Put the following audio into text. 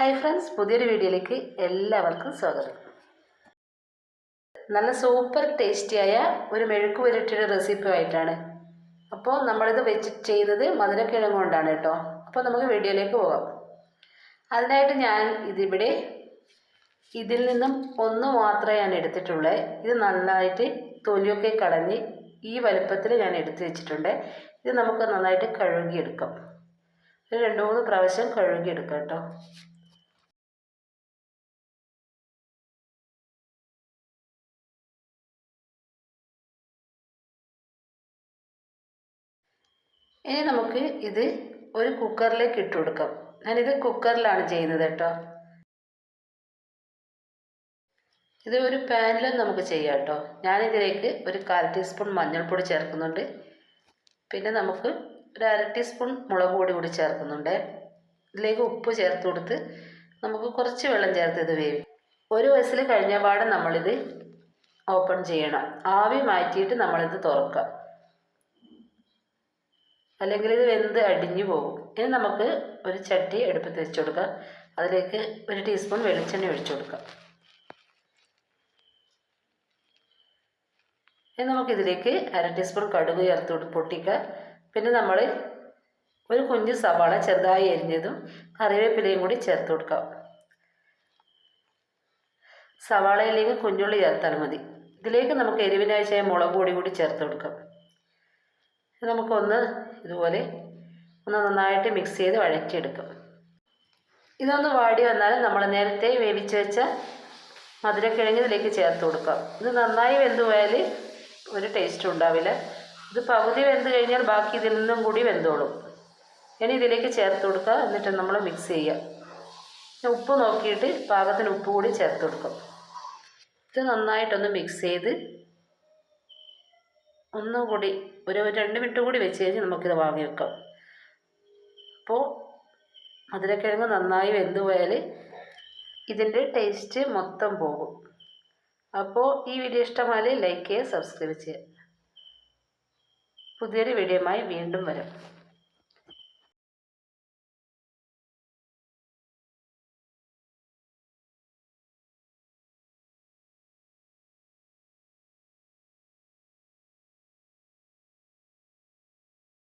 Hi friends പുതിയൊരു വീഡിയോയിലേക്ക് എല്ലാവർക്കും സ്വാഗതം. നല്ല സൂപ്പർ ടേസ്റ്റിയായ ഒരു മെഴുക്ക് പുരട്ടിയുടെ റെസിപ്പിയുമായിട്ടാണ് അപ്പോൾ നമ്മളിത് വെച്ച് ചെയ്യുന്നത് മധുരക്കിഴങ്ങ് കൊണ്ടാണ് കേട്ടോ. അപ്പോൾ നമുക്ക് വീഡിയോയിലേക്ക് പോകാം. അതിനായിട്ട് ഞാൻ ഇതിവിടെ ഇതിൽ നിന്നും ഒന്ന് മാത്രമേ ഞാൻ എടുത്തിട്ടുള്ളൂ. ഇത് നന്നായിട്ട് തൊലിയൊക്കെ കളഞ്ഞ് ഈ വലുപ്പത്തിൽ ഞാൻ എടുത്തു വെച്ചിട്ടുണ്ട്. ഇത് നമുക്ക് നന്നായിട്ട് കഴുകിയെടുക്കാം. ഒരു രണ്ട് മൂന്ന് പ്രാവശ്യം കഴുകിയെടുക്കാം കേട്ടോ. ഇനി നമുക്ക് ഇത് ഒരു കുക്കറിലേക്ക് ഇട്ട് കൊടുക്കാം. ഞാനിത് കുക്കറിലാണ് ചെയ്യുന്നത് കേട്ടോ. ഇത് ഒരു പാനിലും നമുക്ക് ചെയ്യാം കേട്ടോ. ഞാനിതിലേക്ക് ഒരു കാൽ ടീസ്പൂൺ മഞ്ഞൾപ്പൊടി ചേർക്കുന്നുണ്ട്. പിന്നെ നമുക്ക് ഒരു അര ടീസ്പൂൺ മുളക് പൊടി കൂടി ചേർക്കുന്നുണ്ട്. ഇതിലേക്ക് ഉപ്പ് ചേർത്ത് കൊടുത്ത് നമുക്ക് കുറച്ച് വെള്ളം ചേർത്ത് ഇത് വേവി ഒരു വയസ്സിൽ കഴിഞ്ഞ പാടെ നമ്മളിത് ഓപ്പൺ ചെയ്യണം. ആവി മാറ്റിയിട്ട് നമ്മളിത് തുറക്കാം. അല്ലെങ്കിൽ ഇത് വെന്ത് അടിഞ്ഞു പോകും. ഇനി നമുക്ക് ഒരു ചട്ടി എടുപ്പത്ത് വെച്ച് കൊടുക്കാം. അതിലേക്ക് ഒരു ടീസ്പൂൺ വെളിച്ചെണ്ണ ഒഴിച്ചു കൊടുക്കാം. ഇനി നമുക്കിതിലേക്ക് അര ടീസ്പൂൺ കടുക് ചേർത്ത് പൊട്ടിക്കുക. പിന്നെ നമ്മൾ ഒരു കുഞ്ഞ് സവാള ചെറുതായി എരിഞ്ഞതും കറിവേപ്പിലയും കൂടി ചേർത്ത് കൊടുക്കാം. സവാളയിലേക്ക് കുഞ്ഞുള്ളി ചേർത്താൽ മതി. ഇതിലേക്ക് നമുക്ക് എരിവിനായി ചെയ്യാൻ മുളക് പൊടി കൂടി ചേർത്ത് കൊടുക്കാം. നമുക്കൊന്ന് ഇതുപോലെ ഒന്ന് നന്നായിട്ട് മിക്സ് ചെയ്ത് വഴറ്റിയെടുക്കും. ഇതൊന്ന് വാടി വന്നാൽ നമ്മൾ നേരത്തെ വേവിച്ച് വെച്ച മധുരക്കിഴങ്ങ് ഇതിലേക്ക് ചേർത്ത് കൊടുക്കാം. ഇത് നന്നായി വെന്ത് പോയാൽ ഒരു ടേസ്റ്റ് ഉണ്ടാവില്ല. ഇത് പകുതി വെന്ത് കഴിഞ്ഞാൽ ബാക്കി ഇതിൽ നിന്നും കൂടി വെന്തോളും. ഇനി ഇതിലേക്ക് ചേർത്ത് കൊടുക്കുക എന്നിട്ട് നമ്മൾ മിക്സ് ചെയ്യുക ഉപ്പ് നോക്കിയിട്ട് പാകത്തിന് ഉപ്പ് കൂടി ചേർത്ത് കൊടുക്കും. ഇത് നന്നായിട്ടൊന്ന് മിക്സ് ചെയ്ത് ഒന്നും കൂടി ഒരു രണ്ട് മിനിറ്റ് കൂടി വെച്ച് കഴിഞ്ഞ് നമുക്കിത് വാങ്ങി വെക്കാം. അപ്പോൾ മധുരക്കിഴങ്ങ് നന്നായി വെന്ത് പോയാൽ ഇതിന്റെ ടേസ്റ്റ് മൊത്തം പോകും. അപ്പോൾ ഈ വീഡിയോ ഇഷ്ടമായാൽ ലൈക്ക് ചെയ്യുക സബ്സ്ക്രൈബ് ചെയ്യുക. പുതിയൊരു വീഡിയോയുമായി വീണ്ടും വരാം.